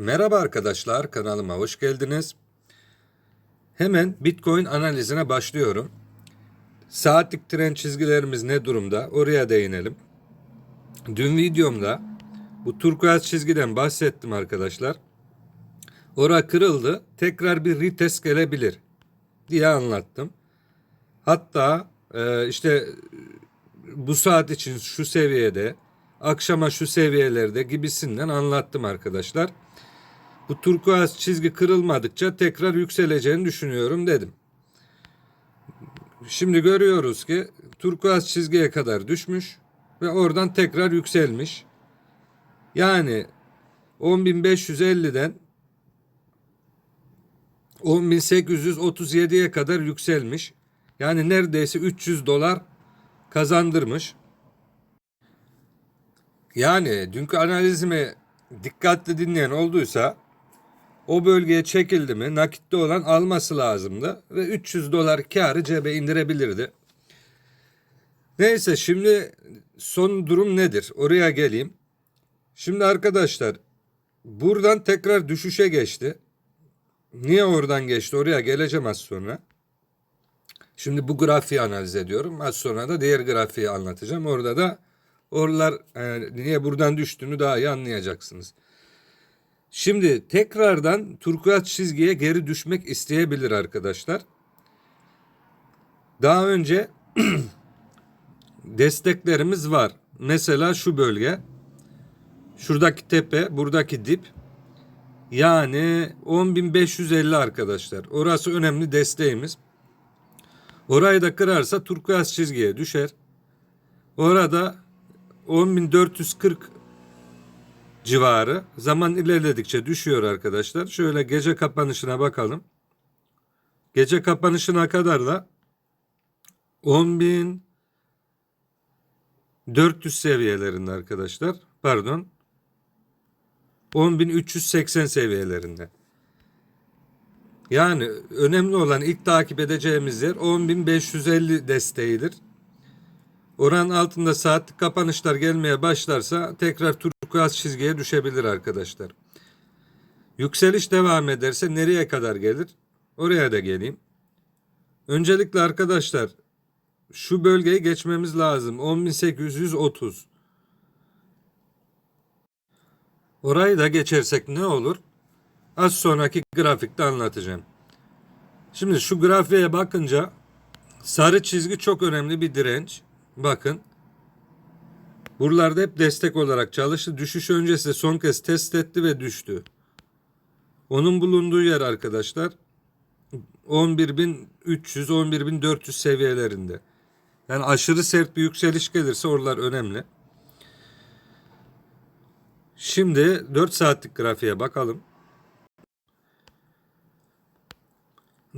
Merhaba arkadaşlar, kanalıma hoş geldiniz. Hemen Bitcoin analizine başlıyorum. Saatlik trend çizgilerimiz ne durumda? Oraya değinelim. Dün videomda bu turkuaz çizgiden bahsettim arkadaşlar. Ora kırıldı, tekrar bir retest gelebilir diye anlattım. Hatta e, işte bu saat için şu seviyede, akşama şu seviyelerde gibisinden anlattım arkadaşlar. Bu turkuaz çizgi kırılmadıkça tekrar yükseleceğini düşünüyorum dedim. Şimdi görüyoruz ki turkuaz çizgiye kadar düşmüş ve oradan tekrar yükselmiş. Yani 10.550'den 10.837'ye kadar yükselmiş. Yani neredeyse 300 dolar kazandırmış. Yani dünkü analizimi dikkatli dinleyen olduysa o bölgeye çekildi mi nakitte olan alması lazımdı ve 300 dolar karı cebe indirebilirdi. Neyse şimdi son durum nedir? Oraya geleyim. Şimdi arkadaşlar buradan tekrar düşüşe geçti. Niye oradan geçti? Oraya geleceğim az sonra. Şimdi bu grafiği analiz ediyorum. Az sonra da diğer grafiği anlatacağım. Orada da oralar e, niye buradan düştüğünü daha iyi anlayacaksınız. Şimdi tekrardan turkuaz çizgiye geri düşmek isteyebilir arkadaşlar. Daha önce desteklerimiz var. Mesela şu bölge. Şuradaki tepe, buradaki dip. Yani 10.550 arkadaşlar. Orası önemli desteğimiz. Orayı da kırarsa turkuaz çizgiye düşer. Orada 10.440 civarı zaman ilerledikçe düşüyor arkadaşlar. Şöyle gece kapanışına bakalım. Gece kapanışına kadar da 10.400 seviyelerinde arkadaşlar. Pardon. 10.380 seviyelerinde. Yani önemli olan ilk takip edeceğimiz yer 10.550 desteğidir. Oranın altında saatlik kapanışlar gelmeye başlarsa tekrar turkuaz çizgiye düşebilir arkadaşlar. Yükseliş devam ederse nereye kadar gelir? Oraya da geleyim. Öncelikle arkadaşlar şu bölgeyi geçmemiz lazım. 10.830. Orayı da geçersek ne olur? Az sonraki grafikte anlatacağım. Şimdi şu grafiğe bakınca sarı çizgi çok önemli bir direnç. Bakın. Buralarda hep destek olarak çalıştı. Düşüş öncesi son kez test etti ve düştü. Onun bulunduğu yer arkadaşlar 11.300 11.400 seviyelerinde. Yani aşırı sert bir yükseliş gelirse oralar önemli. Şimdi 4 saatlik grafiğe bakalım.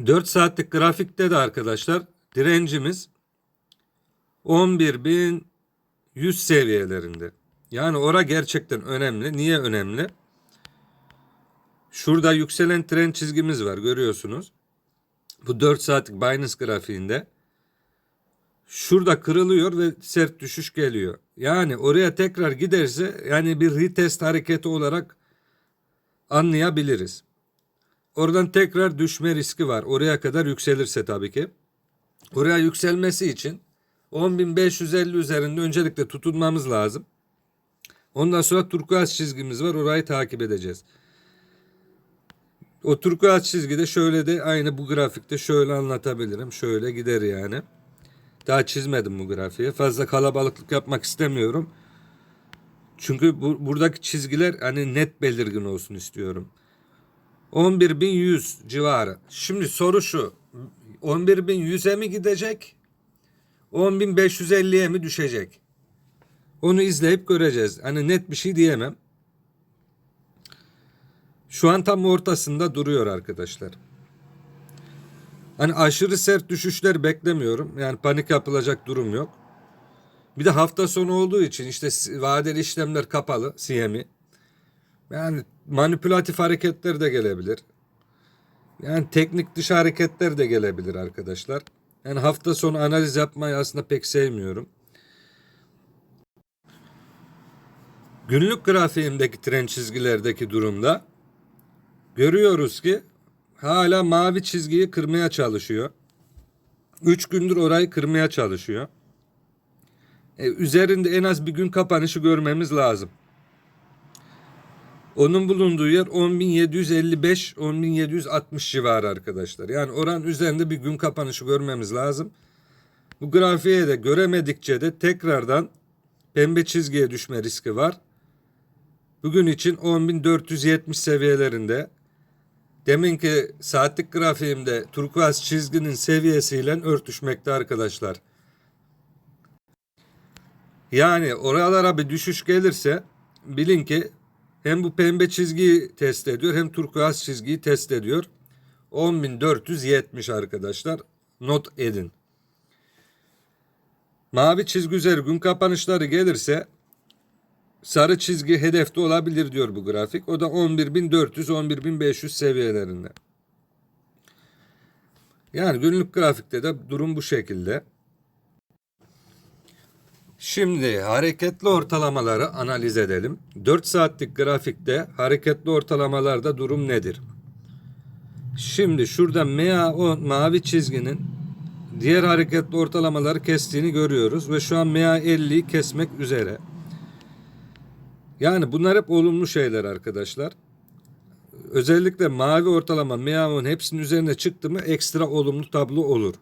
4 saatlik grafikte de arkadaşlar direncimiz 11.100 seviyelerinde. Yani ora gerçekten önemli. Niye önemli? Şurada yükselen trend çizgimiz var görüyorsunuz. Bu 4 saatlik Binance grafiğinde. Şurada kırılıyor ve sert düşüş geliyor. Yani oraya tekrar giderse yani bir retest hareketi olarak anlayabiliriz. Oradan tekrar düşme riski var. Oraya kadar yükselirse tabii ki. Oraya yükselmesi için 10.550 üzerinde öncelikle tutunmamız lazım. Ondan sonra turkuaz çizgimiz var. Orayı takip edeceğiz. O turkuaz çizgide şöyle de aynı bu grafikte şöyle anlatabilirim. Şöyle gider yani. Daha çizmedim bu grafiği. Fazla kalabalıklık yapmak istemiyorum. Çünkü bu, buradaki çizgiler hani net belirgin olsun istiyorum. 11.100 civarı. Şimdi soru şu. 11.100'e mi gidecek? 10.550'ye mi düşecek? Onu izleyip göreceğiz. Hani net bir şey diyemem. Şu an tam ortasında duruyor arkadaşlar. Hani aşırı sert düşüşler beklemiyorum. Yani panik yapılacak durum yok. Bir de hafta sonu olduğu için işte vadeli işlemler kapalı CM'i. Yani manipülatif hareketler de gelebilir. Yani teknik dışı hareketler de gelebilir arkadaşlar. Yani hafta sonu analiz yapmayı aslında pek sevmiyorum. Günlük grafiğimdeki trend çizgilerdeki durumda görüyoruz ki hala mavi çizgiyi kırmaya çalışıyor. 3 gündür orayı kırmaya çalışıyor. E, üzerinde en az bir gün kapanışı görmemiz lazım. Onun bulunduğu yer 10.755 10.760 civarı arkadaşlar. Yani oran üzerinde bir gün kapanışı görmemiz lazım. Bu grafiğe de göremedikçe de tekrardan pembe çizgiye düşme riski var. Bugün için 10.470 seviyelerinde. Deminki saatlik grafiğimde turkuaz çizginin seviyesiyle örtüşmekte arkadaşlar. Yani oralara bir düşüş gelirse bilin ki hem bu pembe çizgiyi test ediyor hem turkuaz çizgiyi test ediyor. 10.470 arkadaşlar. Not edin. Mavi çizgi üzeri gün kapanışları gelirse sarı çizgi hedefte olabilir diyor bu grafik. O da 11.400-11.500 seviyelerinde. Yani günlük grafikte de durum bu şekilde. Şimdi hareketli ortalamaları analiz edelim. 4 saatlik grafikte hareketli ortalamalarda durum nedir? Şimdi şurada MA10 mavi çizginin diğer hareketli ortalamaları kestiğini görüyoruz ve şu an MA50'yi kesmek üzere. Yani bunlar hep olumlu şeyler arkadaşlar. Özellikle mavi ortalama MA10 hepsinin üzerine çıktı mı ekstra olumlu tablo olur.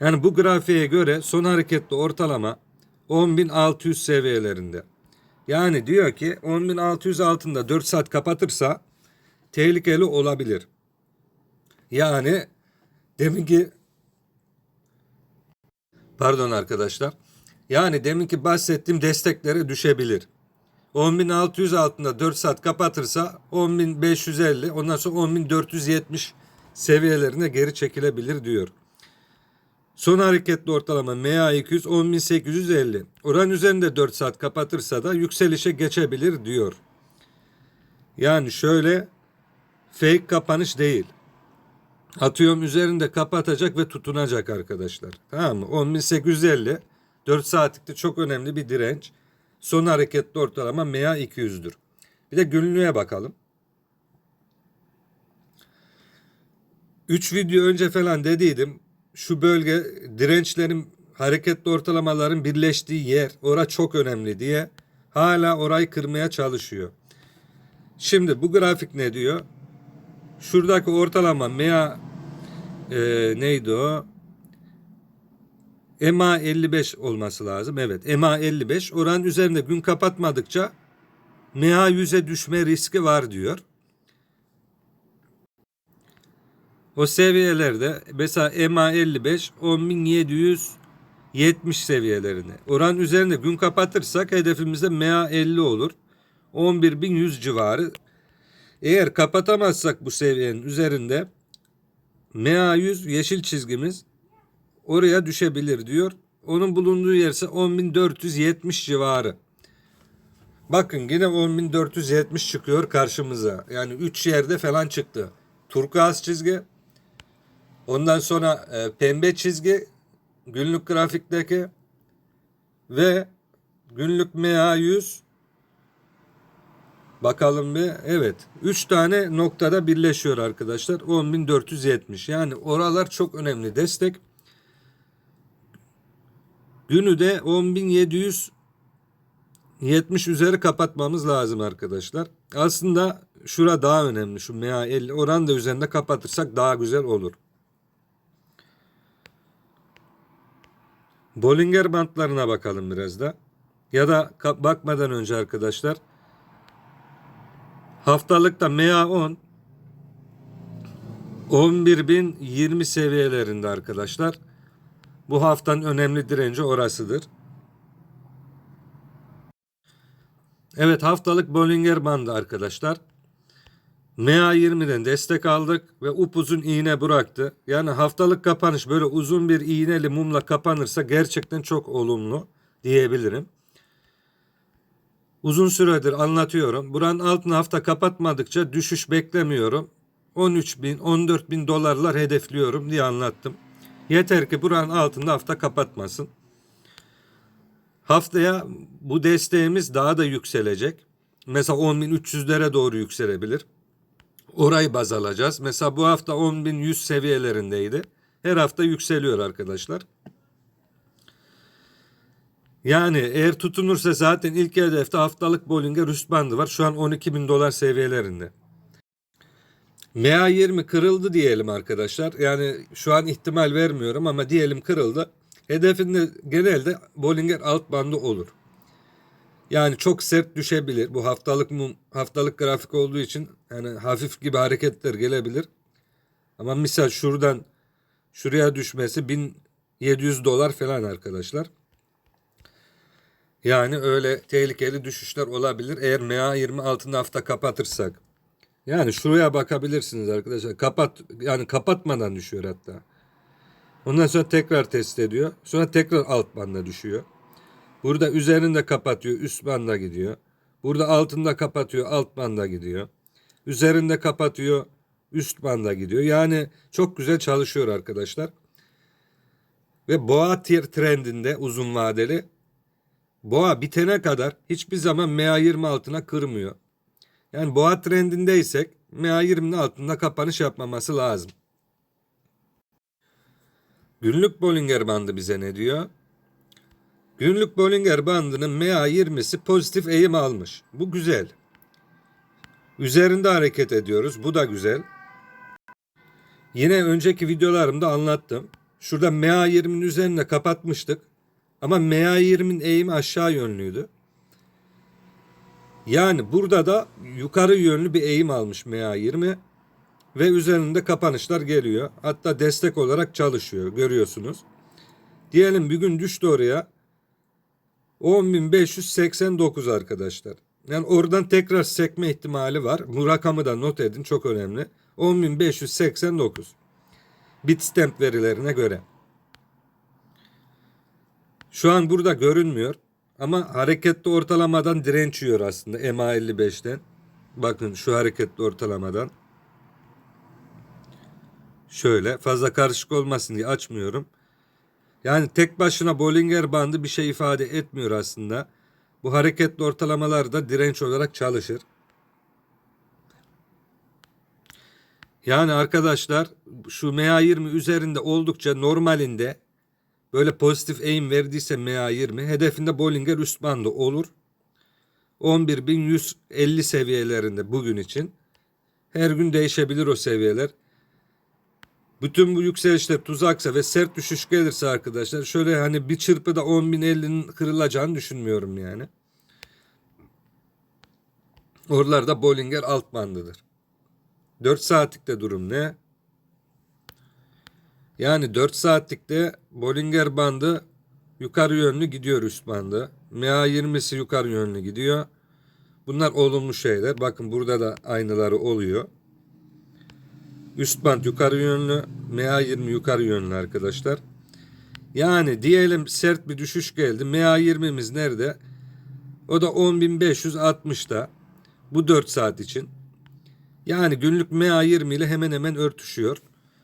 Yani bu grafiğe göre son hareketli ortalama 10.600 seviyelerinde. Yani diyor ki 10.600 altında 4 saat kapatırsa tehlikeli olabilir. Yani demin ki pardon arkadaşlar. Yani demin ki bahsettiğim desteklere düşebilir. 10.600 altında 4 saat kapatırsa 10.550 ondan sonra 10.470 seviyelerine geri çekilebilir diyor. Son hareketli ortalama MA200 10.850. Oran üzerinde 4 saat kapatırsa da yükselişe geçebilir diyor. Yani şöyle fake kapanış değil. Atıyorum üzerinde kapatacak ve tutunacak arkadaşlar. Tamam mı? 10.850 4 saatlikte çok önemli bir direnç. Son hareketli ortalama MA200'dür. Bir de günlüğe bakalım. 3 video önce falan dediydim. Şu bölge dirençlerin hareketli ortalamaların birleştiği yer. Ora çok önemli diye hala orayı kırmaya çalışıyor. Şimdi bu grafik ne diyor? Şuradaki ortalama MA e, neydi o? EMA 55 olması lazım. Evet EMA 55 oran üzerinde gün kapatmadıkça MA 100'e düşme riski var diyor. O seviyelerde mesela EMA 55 10.770 seviyelerine. Oran üzerinde gün kapatırsak hedefimizde MA 50 olur. 11.100 civarı. Eğer kapatamazsak bu seviyenin üzerinde MA 100 yeşil çizgimiz oraya düşebilir diyor. Onun bulunduğu yer ise 10.470 civarı. Bakın yine 10.470 çıkıyor karşımıza. Yani 3 yerde falan çıktı. Turkuaz çizgi. Ondan sonra e, pembe çizgi günlük grafikteki ve günlük MA 100 Bakalım bir. Evet. 3 tane noktada birleşiyor arkadaşlar. 10.470. Yani oralar çok önemli destek. Günü de 10.770 üzeri kapatmamız lazım arkadaşlar. Aslında şura daha önemli. Şu MA50 oran da üzerinde kapatırsak daha güzel olur. Bollinger bantlarına bakalım biraz da. Ya da bakmadan önce arkadaşlar haftalıkta MA10 11.020 seviyelerinde arkadaşlar. Bu haftanın önemli direnci orasıdır. Evet haftalık Bollinger bandı arkadaşlar. MA20'den destek aldık ve upuzun iğne bıraktı. Yani haftalık kapanış böyle uzun bir iğneli mumla kapanırsa gerçekten çok olumlu diyebilirim. Uzun süredir anlatıyorum. Buranın altını hafta kapatmadıkça düşüş beklemiyorum. 13 bin, 14 bin dolarlar hedefliyorum diye anlattım. Yeter ki buranın altında hafta kapatmasın. Haftaya bu desteğimiz daha da yükselecek. Mesela 10.300'lere doğru yükselebilir. Orayı baz alacağız. Mesela bu hafta 10.100 seviyelerindeydi. Her hafta yükseliyor arkadaşlar. Yani eğer tutunursa zaten ilk hedefte haftalık Bollinger üst bandı var. Şu an 12 bin dolar seviyelerinde. MA20 kırıldı diyelim arkadaşlar. Yani şu an ihtimal vermiyorum ama diyelim kırıldı. Hedefinde genelde Bollinger alt bandı olur. Yani çok sert düşebilir. Bu haftalık mum, haftalık grafik olduğu için yani hafif gibi hareketler gelebilir. Ama misal şuradan şuraya düşmesi 1700 dolar falan arkadaşlar. Yani öyle tehlikeli düşüşler olabilir eğer MA20 altında hafta kapatırsak. Yani şuraya bakabilirsiniz arkadaşlar. Kapat yani kapatmadan düşüyor hatta. Ondan sonra tekrar test ediyor. Sonra tekrar alt banda düşüyor. Burada üzerinde kapatıyor, üst banda gidiyor. Burada altında kapatıyor, alt banda gidiyor. Üzerinde kapatıyor, üst banda gidiyor. Yani çok güzel çalışıyor arkadaşlar. Ve boğa tier trendinde uzun vadeli boğa bitene kadar hiçbir zaman MA20 altına kırmıyor. Yani boğa trendindeysek MA20'nin altında kapanış yapmaması lazım. Günlük Bollinger bandı bize ne diyor? Günlük Bollinger bandının MA20'si pozitif eğim almış. Bu güzel. Üzerinde hareket ediyoruz. Bu da güzel. Yine önceki videolarımda anlattım. Şurada MA20'nin üzerinde kapatmıştık. Ama MA20'nin eğimi aşağı yönlüydü. Yani burada da yukarı yönlü bir eğim almış MA20 ve üzerinde kapanışlar geliyor. Hatta destek olarak çalışıyor görüyorsunuz. Diyelim bir gün düştü oraya 10.589 arkadaşlar. Yani oradan tekrar sekme ihtimali var. Bu rakamı da not edin çok önemli. 10.589 Bitstamp verilerine göre. Şu an burada görünmüyor. Ama hareketli ortalamadan direnç yiyor aslında MA55'ten. Bakın şu hareketli ortalamadan. Şöyle fazla karışık olmasın diye açmıyorum. Yani tek başına Bollinger bandı bir şey ifade etmiyor aslında. Bu hareketli ortalamalar da direnç olarak çalışır. Yani arkadaşlar şu MA20 üzerinde oldukça normalinde böyle pozitif eğim verdiyse MA20 hedefinde Bollinger üst bandı olur. 11.150 seviyelerinde bugün için. Her gün değişebilir o seviyeler. Bütün bu yükselişler tuzaksa ve sert düşüş gelirse arkadaşlar şöyle hani bir çırpıda 10.050'nin kırılacağını düşünmüyorum yani. Oralarda Bollinger alt bandıdır. 4 saatlikte durum ne? Yani 4 saatlikte Bollinger bandı yukarı yönlü gidiyor üst bandı. MA20'si yukarı yönlü gidiyor. Bunlar olumlu şeyler. Bakın burada da aynıları oluyor. Üst band yukarı yönlü, MA20 yukarı yönlü arkadaşlar. Yani diyelim sert bir düşüş geldi. MA20'miz nerede? O da 10.560'da. Bu 4 saat için. Yani günlük MA20 ile hemen hemen örtüşüyor.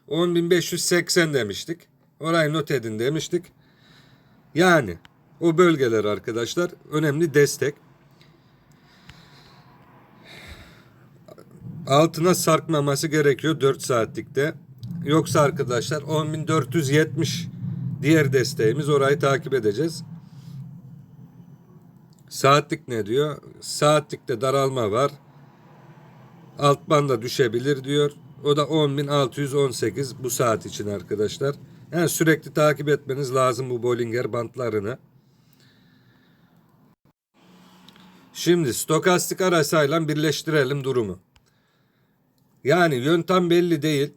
10.580 demiştik. Orayı not edin demiştik. Yani o bölgeler arkadaşlar önemli destek. Altına sarkmaması gerekiyor 4 saatlikte. Yoksa arkadaşlar 10.470 diğer desteğimiz orayı takip edeceğiz. Saatlik ne diyor? Saatlikte daralma var. Alt banda düşebilir diyor. O da 10.618 bu saat için arkadaşlar. Yani sürekli takip etmeniz lazım bu Bollinger bantlarını. Şimdi stokastik arasayla birleştirelim durumu. Yani yöntem belli değil.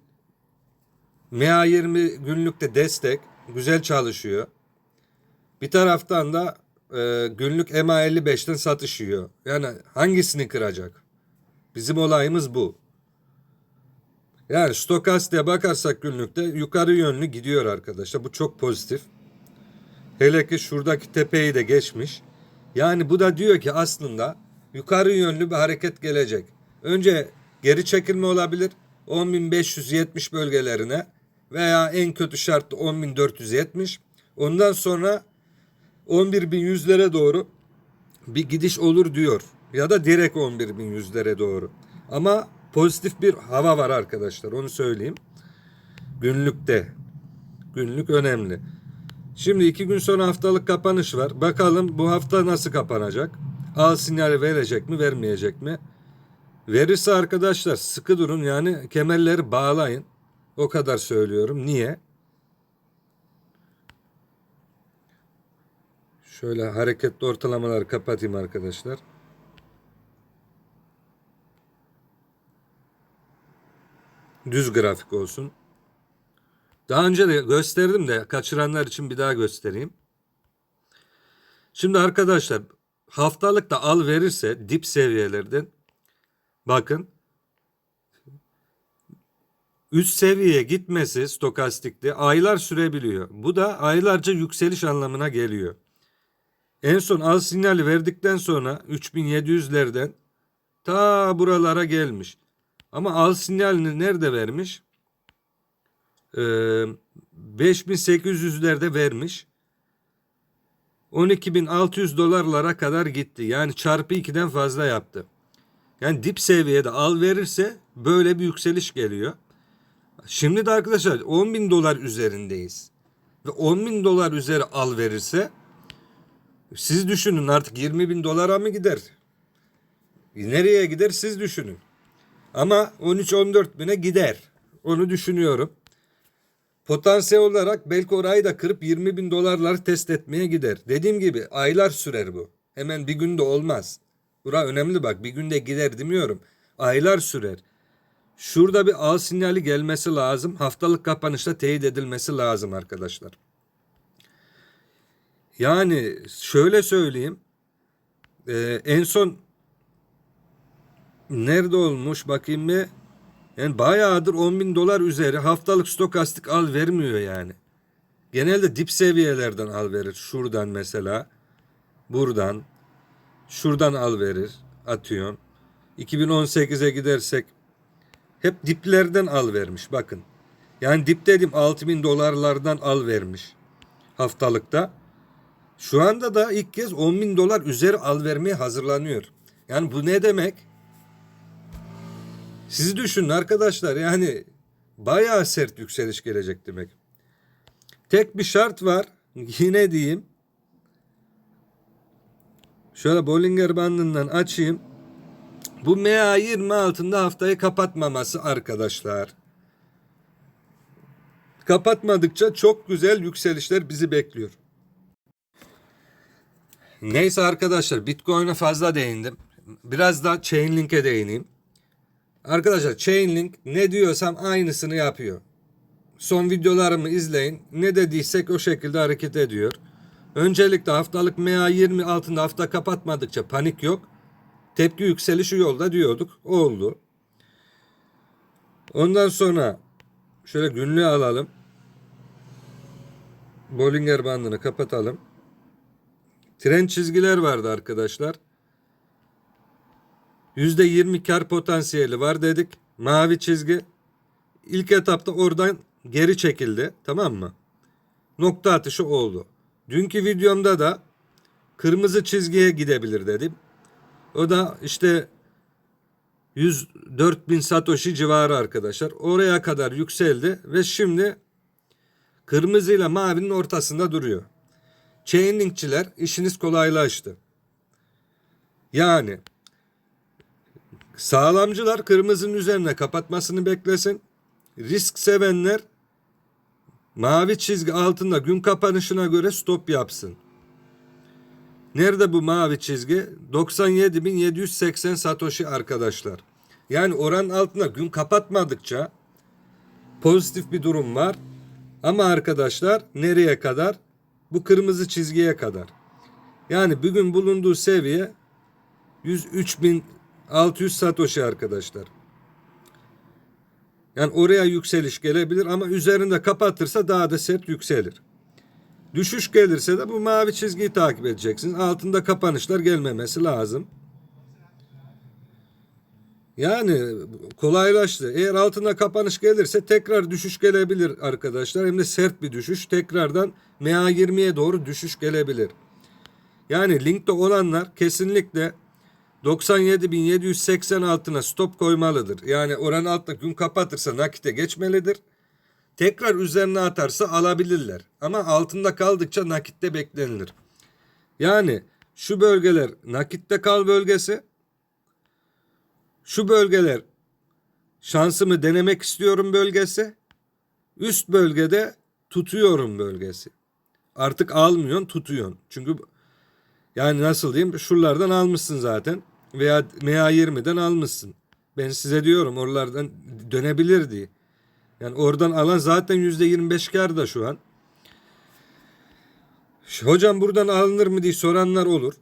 MA20 günlükte destek güzel çalışıyor. Bir taraftan da e, günlük MA55'ten satış yiyor. Yani hangisini kıracak? Bizim olayımız bu. Yani stokastiğe bakarsak günlükte yukarı yönlü gidiyor arkadaşlar. Bu çok pozitif. Hele ki şuradaki tepeyi de geçmiş. Yani bu da diyor ki aslında yukarı yönlü bir hareket gelecek. Önce geri çekilme olabilir 10.570 bölgelerine veya en kötü şartlı 10.470. Ondan sonra 11.100'lere doğru bir gidiş olur diyor. Ya da direkt 11.100'lere doğru. Ama pozitif bir hava var arkadaşlar onu söyleyeyim. Günlükte. Günlük önemli. Şimdi iki gün sonra haftalık kapanış var. Bakalım bu hafta nasıl kapanacak? Al sinyali verecek mi vermeyecek mi? Verirse arkadaşlar sıkı durun yani kemerleri bağlayın. O kadar söylüyorum. Niye? Şöyle hareketli ortalamaları kapatayım arkadaşlar. Düz grafik olsun. Daha önce de gösterdim de kaçıranlar için bir daha göstereyim. Şimdi arkadaşlar haftalık da al verirse dip seviyelerden bakın üst seviyeye gitmesi stokastikte aylar sürebiliyor. Bu da aylarca yükseliş anlamına geliyor. En son al sinyali verdikten sonra 3700'lerden ta buralara gelmiş. Ama al sinyalini nerede vermiş? Ee, 5800'lerde vermiş. 12.600 dolarlara kadar gitti. Yani çarpı 2'den fazla yaptı. Yani dip seviyede al verirse böyle bir yükseliş geliyor. Şimdi de arkadaşlar 10.000 dolar üzerindeyiz. Ve 10.000 dolar üzeri al verirse siz düşünün artık 20 bin dolara mı gider? Nereye gider siz düşünün. Ama 13-14 bine gider. Onu düşünüyorum. Potansiyel olarak belki orayı da kırıp 20 bin dolarları test etmeye gider. Dediğim gibi aylar sürer bu. Hemen bir günde olmaz. Bura önemli bak bir günde gider demiyorum. Aylar sürer. Şurada bir al sinyali gelmesi lazım. Haftalık kapanışta teyit edilmesi lazım arkadaşlar. Yani şöyle söyleyeyim. Ee, en son nerede olmuş bakayım bir. Yani bayağıdır 10 bin dolar üzeri haftalık stokastik al vermiyor yani. Genelde dip seviyelerden al verir. Şuradan mesela. Buradan. Şuradan al verir. Atıyorum. 2018'e gidersek hep diplerden al vermiş bakın. Yani dip dedim 6 bin dolarlardan al vermiş haftalıkta. Şu anda da ilk kez 10 bin dolar üzeri al vermeye hazırlanıyor. Yani bu ne demek? Siz düşünün arkadaşlar yani bayağı sert yükseliş gelecek demek. Tek bir şart var. Yine diyeyim. Şöyle Bollinger bandından açayım. Bu MA20 altında haftayı kapatmaması arkadaşlar. Kapatmadıkça çok güzel yükselişler bizi bekliyor. Neyse arkadaşlar Bitcoin'e fazla değindim. Biraz da Chainlink'e değineyim. Arkadaşlar Chainlink ne diyorsam aynısını yapıyor. Son videolarımı izleyin. Ne dediysek o şekilde hareket ediyor. Öncelikle haftalık MA20 altında hafta kapatmadıkça panik yok. Tepki yükselişi yolda diyorduk. Oldu. Ondan sonra şöyle günlüğü alalım. Bollinger bandını kapatalım. Trend çizgiler vardı arkadaşlar. %20 kar potansiyeli var dedik. Mavi çizgi. İlk etapta oradan geri çekildi. Tamam mı? Nokta atışı oldu. Dünkü videomda da kırmızı çizgiye gidebilir dedim. O da işte 104 bin satoshi civarı arkadaşlar. Oraya kadar yükseldi ve şimdi kırmızıyla mavinin ortasında duruyor. Chainlinkçiler işiniz kolaylaştı. Yani sağlamcılar kırmızının üzerine kapatmasını beklesin. Risk sevenler mavi çizgi altında gün kapanışına göre stop yapsın. Nerede bu mavi çizgi? 97.780 Satoshi arkadaşlar. Yani oran altında gün kapatmadıkça pozitif bir durum var. Ama arkadaşlar nereye kadar? Bu kırmızı çizgiye kadar. Yani bugün bulunduğu seviye 103.600 Satoshi arkadaşlar. Yani oraya yükseliş gelebilir ama üzerinde kapatırsa daha da sert yükselir. Düşüş gelirse de bu mavi çizgiyi takip edeceksiniz. Altında kapanışlar gelmemesi lazım. Yani kolaylaştı. Eğer altında kapanış gelirse tekrar düşüş gelebilir arkadaşlar. Hem de sert bir düşüş. Tekrardan MA20'ye doğru düşüş gelebilir. Yani linkte olanlar kesinlikle 97.780 altına stop koymalıdır. Yani oranın altında gün kapatırsa nakite geçmelidir. Tekrar üzerine atarsa alabilirler. Ama altında kaldıkça nakitte beklenilir. Yani şu bölgeler nakitte kal bölgesi. Şu bölgeler şansımı denemek istiyorum bölgesi. Üst bölgede tutuyorum bölgesi. Artık almıyorsun tutuyorsun. Çünkü yani nasıl diyeyim şuralardan almışsın zaten veya MA20'den almışsın. Ben size diyorum oralardan dönebilir diye. Yani oradan alan zaten %25 kârda şu an. Hocam buradan alınır mı diye soranlar olur.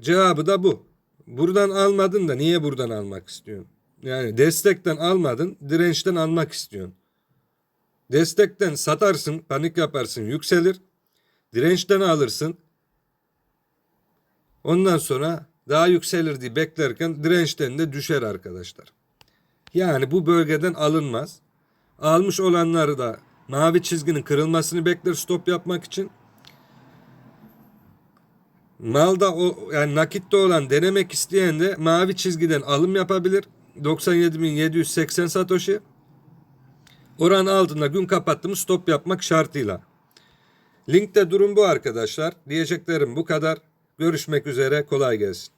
Cevabı da bu. Buradan almadın da niye buradan almak istiyorsun? Yani destekten almadın, dirençten almak istiyorsun. Destekten satarsın, panik yaparsın, yükselir. Dirençten alırsın. Ondan sonra daha yükselir diye beklerken dirençten de düşer arkadaşlar. Yani bu bölgeden alınmaz. Almış olanları da mavi çizginin kırılmasını bekler stop yapmak için. Malda o yani nakitte olan denemek isteyen de mavi çizgiden alım yapabilir. 97.780 satoshi. Oranın altında gün kapattı mı stop yapmak şartıyla. Linkte durum bu arkadaşlar. Diyeceklerim bu kadar. Görüşmek üzere. Kolay gelsin.